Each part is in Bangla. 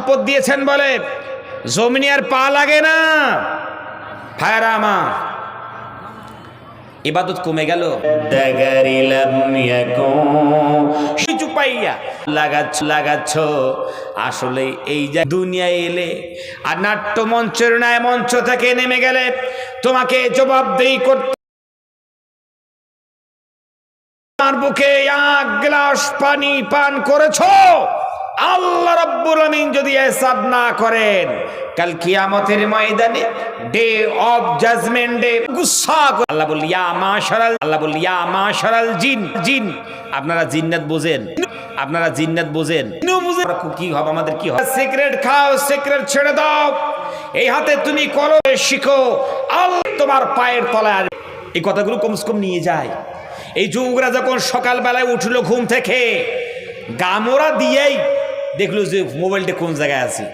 সম্পদ দিয়েছেন বলে জমিনে আর পা লাগে না। ভাইরা আমার ইবাদত কমে গেল। কিছু পাইয়া লাগাচ্ছ লাগাচ্ছ। আসলে এই যে দুনিয়ায় এলে আর নাট্য মঞ্চের ন্যায় মঞ্চ থেকে নেমে গেলে তোমাকে জবাবদেহি করতে বুকে এক গ্লাস পানি পান করেছ? আল্লাহ রাব্বুল আমিন যদি এসাব না করেন, কাল কিয়ামতের ময়দানে ডে অফ জাজমেন্ট ডে গুসা আল্লাহ বলি ইয়া মাশারাল আল্লাহ বলি ইয়া মাশারাল জিন জিন, আপনারা জিন্নাত বোঝেন? আপনারা জিন্নাত বোঝেন? কি হবে? আমাদের কি হবে? সিগারেট খাও, সিগারেট ছেড়ে দাও। এই হাতে তুমি করো শিখো। আল্লাহ তোমার পায়ের তলায়। এই কথাগুলো কমসে কম নিয়ে যায়। এই যুবকরা যখন সকালবেলায় উঠল ঘুম থেকে গামোরা দিয়েই দেখল যে মোবাইলটা কোন জায়গায় আছে।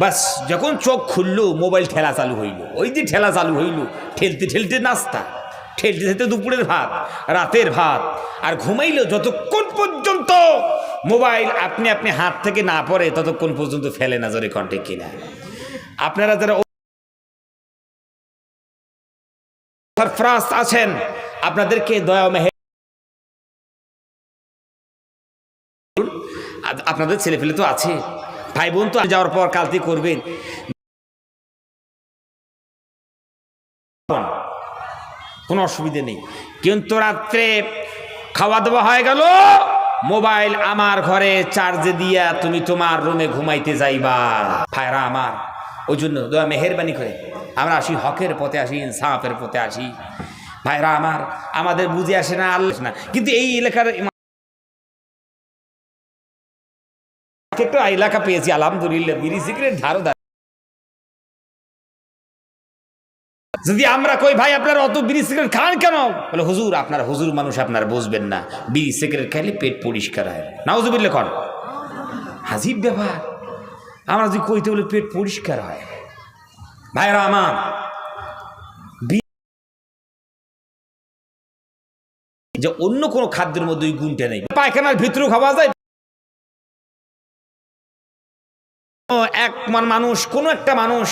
বাস, যখন চোখ খুললো, মোবাইল ঠেলা চালু হইল। ওই যে ঠেলা চালু হইল, ঠেলতে ঠেলতে নাস্তা, ঠেলতে ঠেলতে দুপুরের ভাত, রাতের ভাত, আর ঘুমাইলো যতক্ষণ পর্যন্ত মোবাইল আপনি আপনি হাত থেকে না পড়ে, ততক্ষণ পর্যন্ত ফেলে না জোরে কণ্ঠে কিনা। আপনারা যারা সরফরাজ আছেন, আপনাদেরকে দয়া মেহে আপনাদের ছেলে পেলে তো আছে। ভাই বোন তো যাওয়ার পর কালতি করবেন। কোনো অসুবিধে নেই। কিন্তু রাত্রে খাওয়া দাওয়া হয়ে গেল, মোবাইল আমার ঘরে চার্জে দিয়া তুমি তোমার রুমে ঘুমাইতে যাইবা। ভাইরা আমার, ওই জন্য দয়া মেহরবানি করে আমরা আসি, হকের পথে আসি, ইনসাফের পথে আসি। ভাইরা আমার, আমাদের বুঝে আসে না, আল্লাহ না। কিন্তু এই এলাকার একটু এলাকা পেয়েছি, আলহামদুলিল্লাহ, বিড়ি সিগারেট ধারো যদি আমরা কই, ভাই, আপনার অত বিড়ি সিগারেট খান কেন? বলে, হুজুর, আপনার হুজুর মানুষ, আপনার বুঝবেন না। বিড়ি সিগারেট খাইলে পেট পরিষ্কার হয় নাউজুবিল্লে কন। হাজিব ব্যাপার। আমরা যদি কইতে বলে, পেট পরিষ্কার হয়। ভাইরা আমার, যে অন্য কোনো খাদ্যের মধ্যে ওই গুণটা নেই। পায়খানার ভিতরেও খাওয়া যায় এক মান মানুষ, কোন একটা মানুষ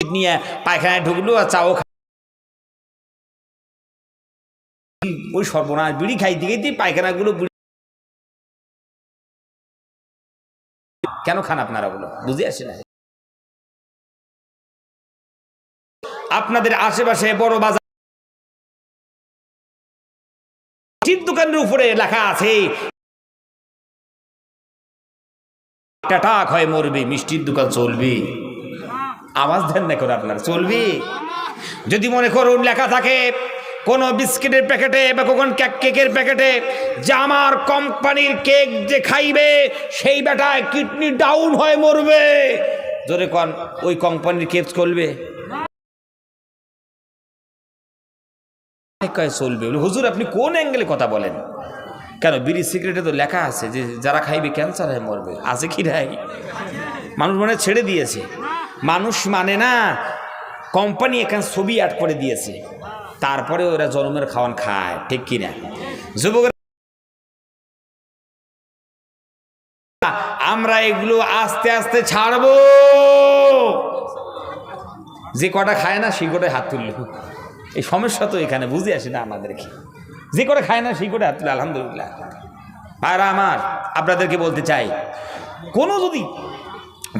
নিয়ে পায়খানায় ঢুকলো আর চাও ওই সর্বনাশ বিড়ি খাইতে খাইতে পায়খানাগুলো কেন খান আপনারা ওগুলো বুঝে আসে না। আপনাদের আশেপাশে বড় বাজার দোকানের উপরে লেখা আছে টাটাক হয়ে মরবি, মিষ্টির দোকান চলবি। আওয়াজ দেন না করে আপনার, চলবি। যদি মনে করুন লেখা থাকে, কোন বিস্কিটের প্যাকেটে বা কেক কেকের প্যাকেটে, যে আমার কোম্পানির কেক যে খাইবে, সেই বেটায় কিডনি ডাউন হয়ে মরবে। জোরে কন, ওই কোম্পানির কেক চলবে? চলবে। হুজুর, আপনি কোন অ্যাঙ্গেলে কথা বলেন? কেন? বিড়ি সিগারেটে তো লেখা আছে যে যারা খাইবে ক্যান্সার হয়ে মরবে। আছে কি রাই মানুষ মানে ছেড়ে দিয়েছে। মানুষ মানে না কোম্পানি এখানে ছবি অ্যাড করে দিয়েছে। তারপরে ওরা জন্মের খাওয়ান খায়, ঠিক কিনা যুবকের, আমরা এগুলো আস্তে আস্তে ছাড়বো। যে কটা খায় না, সেই কটাই হাত তুললো। এই সমস্যা তো এখানে বুঝে আসে না আমাদেরকে। যে করে খায় না, সেই করে হাত আলহামদুলিল্লাহ। আর আমার, আপনাদেরকে বলতে চাই, কোনো যদি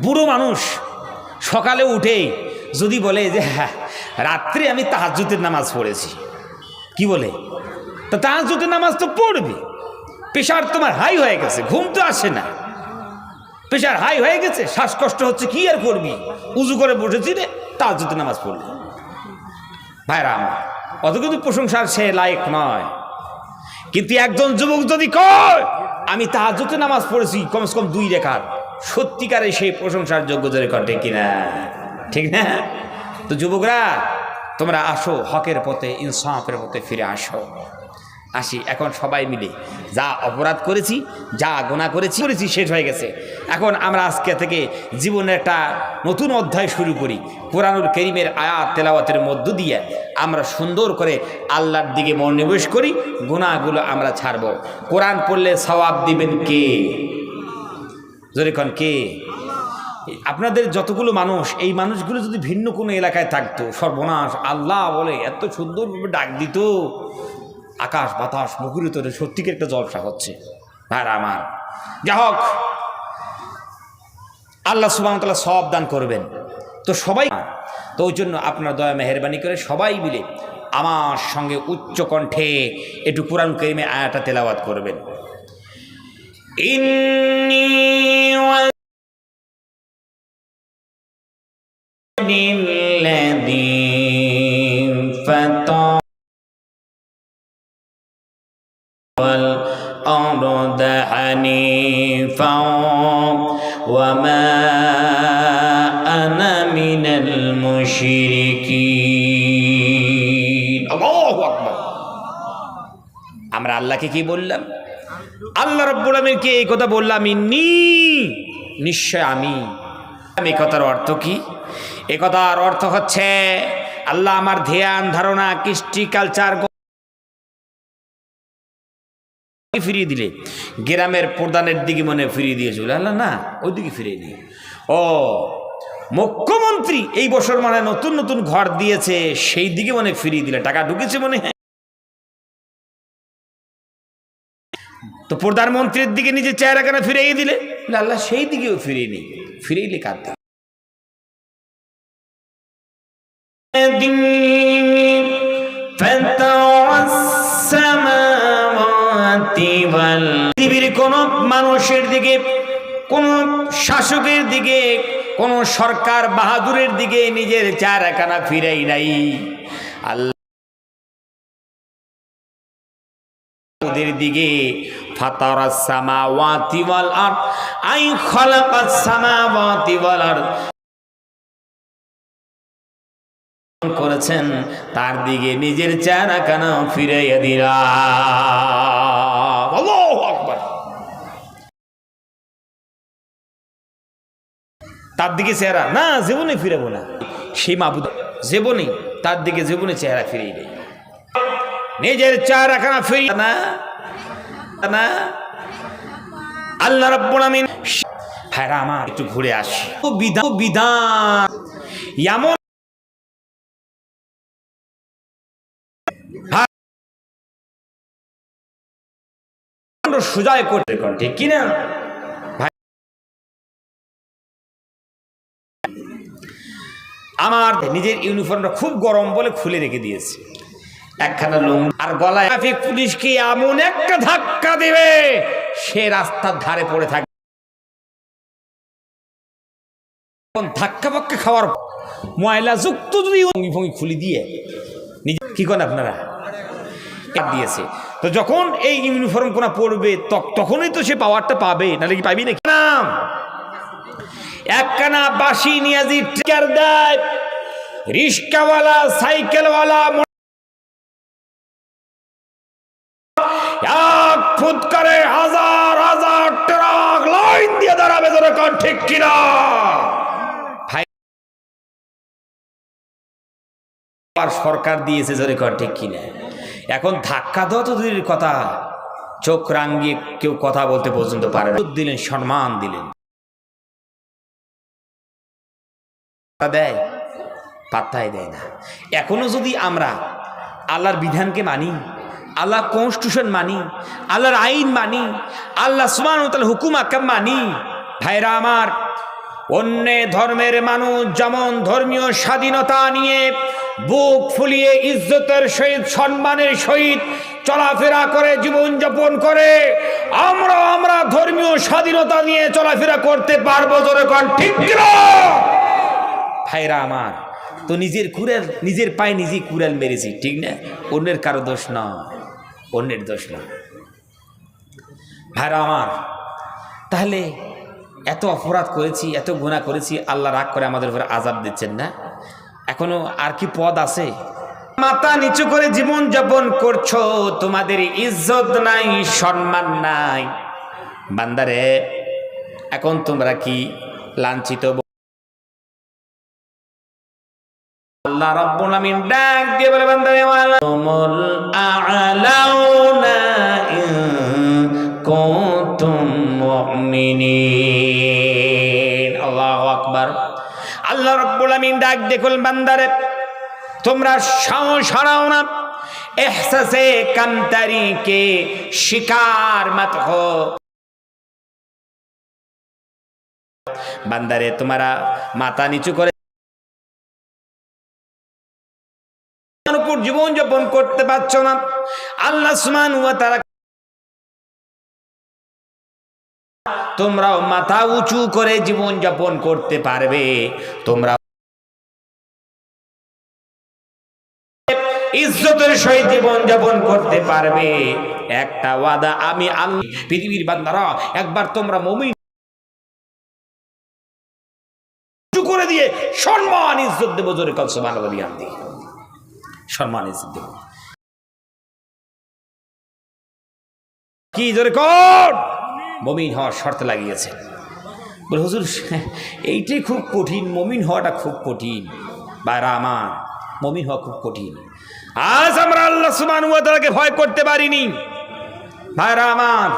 বুড়ো মানুষ সকালে উঠে যদি বলে যে হ্যাঁ রাত্রে আমি তাহাজুতের নামাজ পড়েছি। কি বলে? তা তাহাজুতের নামাজ তো পড়বে। প্রেশার তোমার হাই হয়ে গেছে, ঘুম তো আসে না। প্রেশার হাই হয়ে গেছে, শ্বাসকষ্ট হচ্ছে, কি আর করবি? উজু করে বসেছি রে তাহাজুতের নামাজ পড়লি। ভাইরা আমার, অত কিন্তু প্রশংসার সে লায়ক নয়। কিন্তু একজন যুবক যদি কয়, আমি তাহাজতে নামাজ পড়েছি, কমসে কম দুই রেখার। সত্যিকারে সেই প্রশংসার যোগ্য যদি করে, ঠিক কিনা? ঠিক না? তো যুবকরা, তোমরা আসো হকের পথে, ইনসাফের পথে ফিরে আসো। আসি। এখন সবাই মিলে যা অপরাধ করেছি, যা গোনা করেছি করেছি, শেষ হয়ে গেছে। এখন আমরা আজকে থেকে জীবনের একটা নতুন অধ্যায় শুরু করি। কোরআনুল করিমের আয়াত তেলাওয়াতের মধ্য দিয়ে আমরা সুন্দর করে আল্লাহর দিকে মনোনিবেশ করি গুণাগুলো আমরা ছাড়ব। কোরআন পড়লে সওয়াব দিবেন কে? জোরে কন, কে? আপনাদের যতগুলো মানুষ, এই মানুষগুলো যদি ভিন্ন কোনো এলাকায় থাকতো, সর্বনাশ, আল্লাহ বলে, এত সুন্দরভাবে ডাক দিত। আকাশ, বাতাস মুখরিত সত্যিকে একটা জলসা হচ্ছে। ভাইরা আমার যা হোক আল্লাহ সুবাহতাল্লাহ সব দান করবেন। তো সবাই, তো ওই জন্য আপনার দয়া, মেহরবানি করে সবাই মিলে আমার সঙ্গে উচ্চ কণ্ঠে একটু কোরআন করিমে আয়াটা তেলাওয়াত করবেন। ইন্নী وما أنا من المشركين الله أكبر আমরা আল্লাহকে কি বললাম আল্লাহ রব্বুল আমিনকে এই কথা বললাম ইন্নি নিশ্চয় আমি এই কথার অর্থ কি এ কথার অর্থ হচ্ছে আল্লাহ আমার ধ্যান ধারণা কৃষ্টি কালচার ফিরিয়ে দিলে। গ্রামের প্রধানের দিকে মনে ফিরিয়ে দিয়েছিল আল্লাহ না ওই দিকে ফিরিয়ে দিই ও, মুখ্যমন্ত্রী এই বছর মানে নতুন নতুন ঘর দিয়েছে, সেই দিকে মনে ফিরিয়ে দিলে। টাকা ঢুকেছে মনে হয়। তো প্রধানমন্ত্রীর দিকে নিজের চেহারা কেন ফিরিয়ে দিলে? আল্লাহ সেই দিকেও ফিরিয়ে নেই ফিরিয়ে দিলে কাঁদতে পৃথিবীর কোন মানুষের দিকে, কোন শাসকের দিকে, কোন সরকার বাহাদুরের দিকে নিজের চারাখানা ফিরাই নাই। আল্লাহ দিকে করেছেন, তার দিকে নিজের চেহারা কেন ফিরাইয়া দিলাম। তার দিকে চেহারা। না, জীবনে ফিরাবো না। সেই মাবুদ জীবনে তার দিকে জীবনে চেহারা ফিরিয়ে দেয়। নিজের চেহারা কেন ফিরিয়ে না। না। আল্লাহ রাব্বুল আমিন হ্যাঁ আমার, একটু ঘুরে আসি। ও বিধান বিধান এমন সুজয় করতে ঠিক কিনা আমার নিজের ইউনিফর্মটা খুব গরম বলে খুলে রেখে দিয়েছে। একখানা লুঙ্গ আর গলায় ট্রাফিক পুলিশকে এমন একটা ধাক্কা দেবে? সে রাস্তার ধারে পড়ে থাকবে ধাক্কা পাক্কা খাওয়ার ময়লা যুক্ত যদি অঙ্গি ভঙ্গি খুলি দিয়ে নিজে কি করেন আপনারা? দিয়েছে। তো যখন এই ইউনিফর্ম কোনা পড়বে তখনই তো সে পাওয়ারটা পাবে, নাহলে কি পাবি না নাম! একখানা বাসি নিয়াজি টিকার দেয় রিস্কাওয়ালা সাইকেলওয়ালা করে হাজার হাজার ট্রাক আর সরকার দিয়েছে জোরে কর ঠিক কিনা। এখন ধাক্কা দেওয়া তো কথা। চোখ রাঙ্গিয়ে কেউ কথা বলতে পর্যন্ত পারে দিলেন সম্মান দিলেন। দেয় পাত্তাই দেয় না এখনও যদি আমরা আল্লাহর বিধানকে মানি আল্লাহ কনস্টিটিউশন মানি, আল্লাহর আইন মানি, আল্লাহ সুমান হুকুম আকাম মানি, ভাইরা আমার, অন্য ধর্মের মানুষ যেমন ধর্মীয় স্বাধীনতা নিয়ে বুক ফুলিয়ে ইজ্জতের সহিত, সম্মানের সহিত চলাফেরা করে জীবনযাপন করে, আমরা আমরা ধর্মীয় স্বাধীনতা নিয়ে চলাফেরা করতে পারব জোরে কন, ঠিক? ভাইরা আমার। তো নিজের কুড়াল, নিজের পায়ে নিজেই কুড়াল মেরেছি, ঠিক না? অন্যের কারও দোষ নয়, অন্যের দোষ নয়। ভাইরা আমার, তাহলে এত অপরাধ করেছি, এত গুণা করেছি, আল্লাহ রাগ করে আমাদের উপরে আজাব দিচ্ছেন না? এখনও আর কি পদ আছে? মাথা নিচু করে জীবন যাপন করছ, তোমাদের ইজ্জত নাই, সম্মান নাই। বান্দারে, এখন তোমরা কি লাঞ্ছিত আল্লাহ রাব্বুল আমিন ডাক দিয়ে বলে বান্দারে ওয়ালাকুমুল আ'লাউনা ইন কুনতুম মুমিনিন। আল্লাহু আকবার। আল্লাহ রাব্বুল আমিন ডাক বান্দারে তোমরা সাহস হারাও না। এহসাসে কামতারিকে শিকার মত হো বান্দারে তোমরা মাথা নিচু করে উপর জীবন যাপন করতে পারছ না। আল্লাহ সুমান তারা তোমরাও মাথা উঁচু করে জীবন যাপন করতে পারবে। তোমরা ইজ্জতের সহিত জীবন যাপন করতে পারবে। একটা ওয়াদা আমি আল্লাহ পৃথিবীর বান্দারা, একবার তোমরা মমিন করে দিয়ে সম্মান ইজ্জত দেবো জোরে কল সমান দিয়ে সম্মান দেব। কি জোরে কর! মমিন হওয়ার শর্ত লাগিয়েছে। বলে হুজুর এইটাই খুব কঠিন। মমিন হওয়াটা খুব কঠিন। বাইরা আমার মমিন হওয়া খুব কঠিন। আজ আমরা আল্লাহ সুমান তাকে ভয় করতে পারিনি। ভাইরা আমার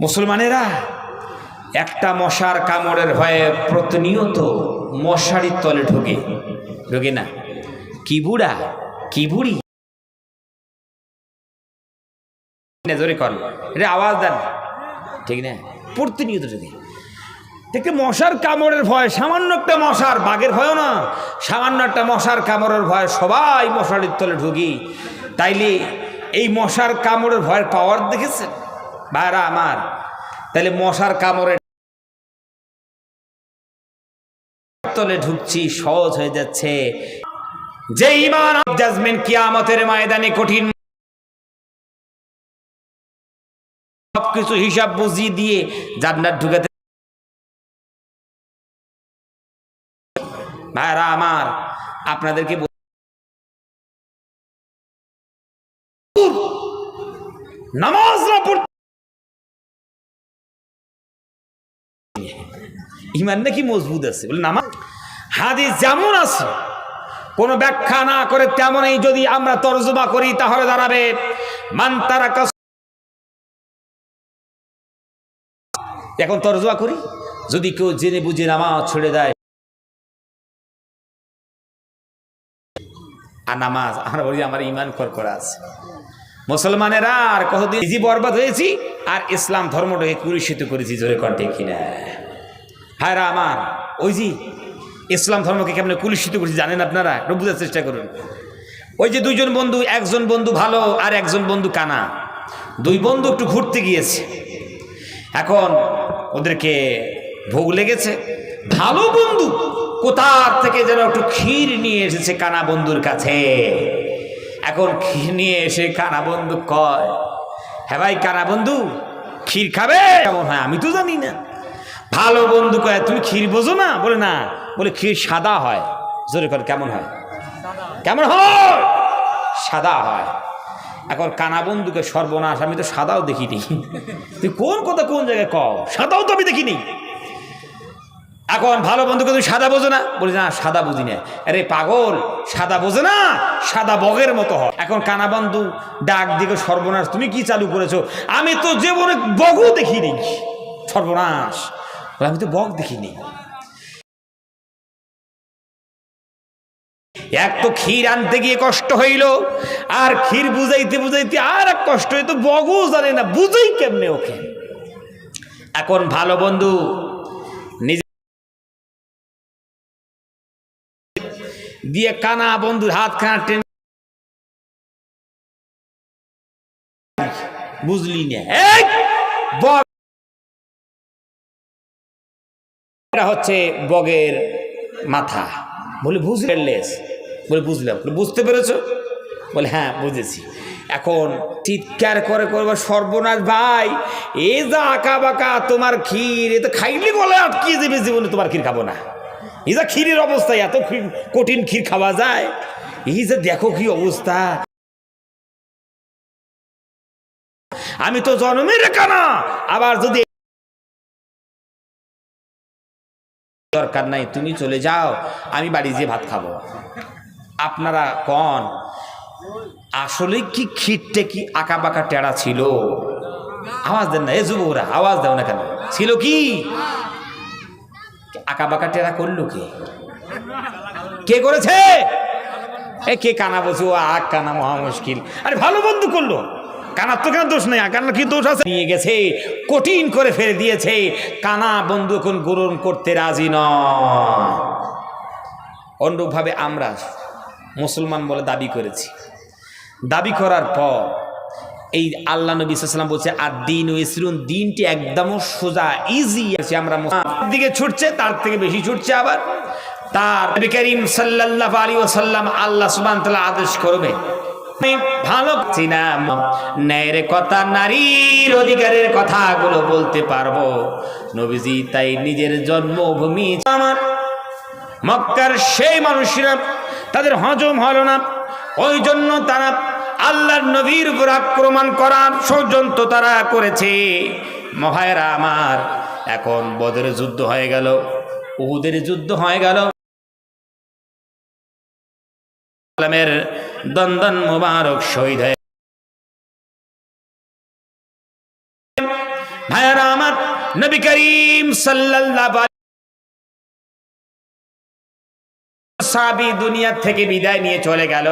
মুসলমানেরা একটা মশার কামড়ের ভয়ে প্রতিনিয়ত মশারির তলে ঢোকে। ঢোকে না। কি বুড়া? কি বুড়ি? জোরে কর। আওয়াজ দেন। ঠিক না? প্রতিনিয়ত দেখতে মশার কামড়ের ভয়, সামান্য একটা মশার, বাঘের ভয়ও না। সামান্য একটা মশার কামড়ের ভয়, সবাই মশারির তলে ঢুকি। তাইলে এই মশার কামড়ের ভয়ের পাওয়ার দেখেছেন? ভাইরা আমার, তাইলে মশার কামড়ের তলে ঢুকছি, সহজ হয়ে যাচ্ছে। যে ইমান জাজমেন্ট কিয়ামতের ময়দানে কঠিন সবকিছু হিসাব বুঝিয়ে দিয়ে জান্নাত ঢুকাতে ভাইরা আমার, আপনাদেরকে নামাজ না পড়তে ইমান নাকি মজবুত আছে? বলে, নামাজ হাদিস যেমন আছে কোনো ব্যাখ্যা না করে তেমনই যদি আমরা তর্জমা করি, তাহলে দাঁড়াবে। মান তারা এখন তর্জমা করি। যদি কেউ জেনে বুঝে নামাজ ছেড়ে দেয়। আর নামাজ, আমরা বলি আমার ইমান কর আছে। মুসলমানেরা আর কতদিন ইজি বরবাদ হয়েছি, আর ইসলাম ধর্মটাকে কুরুষিত করেছি, জোরে কণ্ঠে কিনা। হায়রা আমার, ওই জি ইসলাম ধর্মকে কেমন কুলিষিত করেছি জানেন আপনারা? বোঝার চেষ্টা করুন। ওই যে দুইজন বন্ধু, একজন বন্ধু ভালো আর একজন বন্ধু কানা। দুই বন্ধু একটু ঘুরতে গিয়েছে। এখন ওদেরকে ভোগ লেগেছে। ভালো বন্ধু কোথার থেকে যেন একটু ক্ষীর নিয়ে এসেছে কানা বন্ধুর কাছে? এখন ক্ষীর নিয়ে এসে কানা বন্ধু কয় হ্যাঁ ভাই কানা বন্ধু, ক্ষীর খাবে? কেমন হয়? আমি তো জানি না। ভালো বন্ধু কয়, তুমি ক্ষীর বোঝো না? বলে, না বলে ক্ষীর সাদা হয়? জোরে করে, কেমন হয়? কেমন হয়? সাদা হয়। এখন কানা বন্ধুকে সর্বনাশ, আমি তো সাদাও দেখিনি। তুই কোন কথা কোন জায়গায় কও? সাদাও তো আমি দেখিনি। এখন ভালো বন্ধুকে তুমি সাদা বোঝো না। বলি, না, সাদা বুঝি না। আরে পাগল, সাদা বোঝে না? সাদা বগের মতো হয়। এখন কানা বন্ধু ডাক দিকে, সর্বনাশ, তুমি কি চালু করেছ? আমি তো জীবনে বগও দেখিনি। সর্বনাশ। আমি তো বগ দেখিনি। এক তো ক্ষীর আনতে গিয়ে কষ্ট হইল, আর ক্ষীর বুঝাইতে বুঝাইতে আর এক কষ্ট হইতো বগও জানে না, বুঝেই কেমনে ওকে? এখন ভালো বন্ধু দিয়ে কানা বন্ধুর হাত খানা টেনে বুঝলি না। হচ্ছে বগের মাথা। বলে, বুঝলে? লেস বলে বুঝলাম। বুঝতে পেরেছ? বলে হ্যাঁ বুঝেছি। এখন চিৎকার করে করব সর্বনাশ ভাই, এ যা আঁকা বাঁকা তোমার ক্ষীর, এ তো খাইলে বলে আটকিয়ে যাবে জীবনে তোমার ক্ষীর খাব না? এই যা ক্ষীরের অবস্থায় এত কঠিন ক্ষীর খাওয়া যায়। এই যে দেখো কি অবস্থা। আমি তো জন্মের কানা, আবার যদি দরকার নাই, তুমি চলে যাও, আমি বাড়ি যেয়ে ভাত খাব। আপনারা কন? আসলে কি খিটটে কি আঁকা বাঁকা টেরা ছিল? আওয়াজ দেন না, এ যুবকরা, আওয়াজ দাও না কেন? ছিল কি? আঁকা বাঁকা টেরা করল কে? কে করেছে? এ কে কানা বলছে ও আগ কানা মহা মুশকিল। আরে ভালো বন্ধু করল। কানার তো কেন দোষ নেই? কানার কি দোষ আছে? নিয়ে গেছে, কঠিন করে ফেলে দিয়েছে। কানা বন্ধু এখন গ্রহণ করতে রাজি নয়। অনুরূপভাবে আমরা মুসলমান বলে দাবি করেছি। দাবি করার পর এই আল্লাহ নবী সাল্লাম বলছে, আর দিন ও ইসরুন, দিনটি একদম সোজা ইজি আছে, আমরা দিকে ছুটছে, তার থেকে বেশি ছুটছে আবার। তার নবী করিম সাল্লাল্লাহু আলাইহি ওয়াসাল্লাম আল্লাহ সুবহানাহু ওয়া তাআলা আদেশ করবে ভালো চিনা ন্যায়ের কথা, নারীর অধিকারের কথাগুলো বলতে পারব। নবীজি তাই নিজের জন্মভূমি আমার, মক্কার সেই মানুষরা তাদের হজম হলো না। ওই জন্য তারা আল্লাহর নবীর উপর আক্রমণ করার ষড়যন্ত্র তারা করেছে। মহায়রা আমার, এখন বদরের যুদ্ধ হয়ে গেল। উহুদের যুদ্ধ হয়ে গেল। আলমের দন্দন মুবারক শহীদ হয়ে ভাইয়ারা আমার, নবী করিম সাল্লাল্লাহু সাবি দুনিয়া থেকে বিদায় নিয়ে চলে গেল।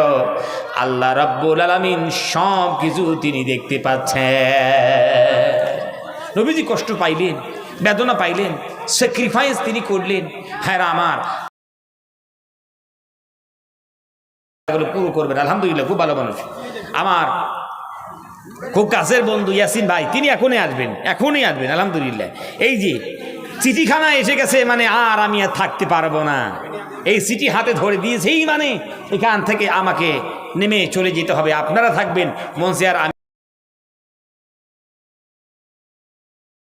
আল্লাহ রব্বুল আলমিন সব কিছু তিনি দেখতে পাচ্ছেন। নবীজি কষ্ট পাইলেন, বেদনা পাইলেন স্যাক্রিফাইস তিনি করলেন। হ্যাঁ আমার। পুরো করবেন, আলহামদুলিল্লাহ, খুব ভালো মানুষ। আমার খুব কাছের বন্ধু ইয়াসিন ভাই, তিনি এখনই আসবেন এখনই আসবেন, আলহামদুলিল্লাহ। এই যে চিঠিখানা এসে গেছে মানে আর আমি আর থাকতে পারব না। এই চিঠি হাতে ধরে দিয়েছেই মানে এখান থেকে আমাকে নেমে চলে যেতে হবে। আপনারা থাকবেন মনসে আর আমি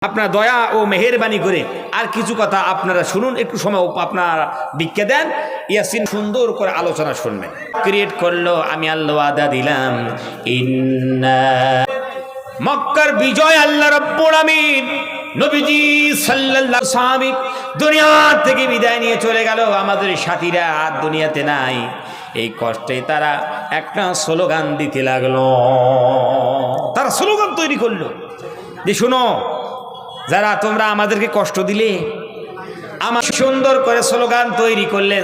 আপনার দয়া ও মেহেরবানি করে আর কিছু কথা আপনারা শুনুন, একটু সময় আপনারা বিজ্ঞা দেন। ইয়াসিন সুন্দর করে আলোচনা শুনবেন। ক্রিয়েট করল, আমি আল্লাহ আদা দিলাম। ইন্না মক্কার বিজয় আল্লাহ রব্বুল আমিন। নবীজি সাল্লাল্লাহু সাহাবী দুনিয়া থেকে বিদায় নিয়ে চলে গেল। আমাদের সাথীরা আর দুনিয়াতে নাই। এই কষ্টে তারা একটা স্লোগান দিতে লাগল। তারা স্লোগান তৈরি করল। যে শুনো, যারা তোমরা আমাদেরকে কষ্ট দিলে, আমার সুন্দর করে স্লোগান তৈরি করলেন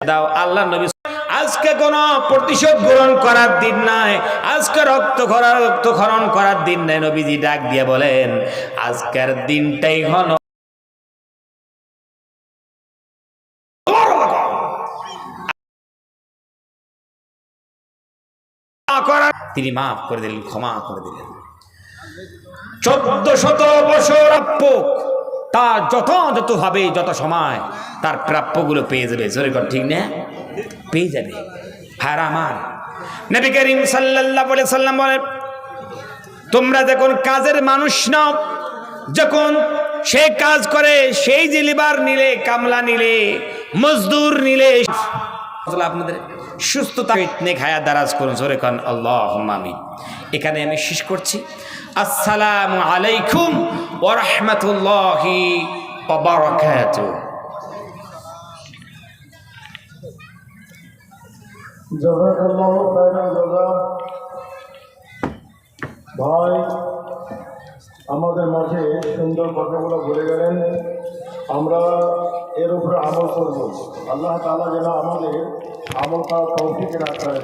দাও আল্লাহ নবী আজকে কোন প্রতিশোধ গ্রহণ করার দিন নাই। আজকে রক্ত করার রক্তক্ষরণ করার দিন নাই। নবীজি ডাক দিয়ে বলেন, আজকের দিনটাই করার তিনি মাফ করে দিলেন, ক্ষমা করে দিলেন। চোদ্দ শত বছর প্রাপ্য তার যত যত হবে যত সময় তার প্রাপ্যগুলো পেয়ে যাবে। জোরে ঠিক না? পেয়ে যাবে। হার আমার। নবী করিম সাল্লাল্লাহু আলাইহি সাল্লাম বলেন, তোমরা যখন কাজের মানুষ নাও, যখন সে কাজ করে, সেই যে লিবার নিলে, কামলা নিলে, মজদুর নিলে আপনাদের সুস্থতা হায়াত দারাজ করুন, জোরে খান আল্লাহ আমিন। এখানে আমি শেষ করছি। আসসালামু আলাইকুম ওয়া রাহমাতুল্লাহি ওয়া বারাকাতুহু। ভাই, আমাদের মাঝে সুন্দর কথাগুলো বলে গেলেন। আমরা এর উপরে আমল করব। আল্লাহ তালা যেন আমাদের আমল করার তৌফিক রাখেন।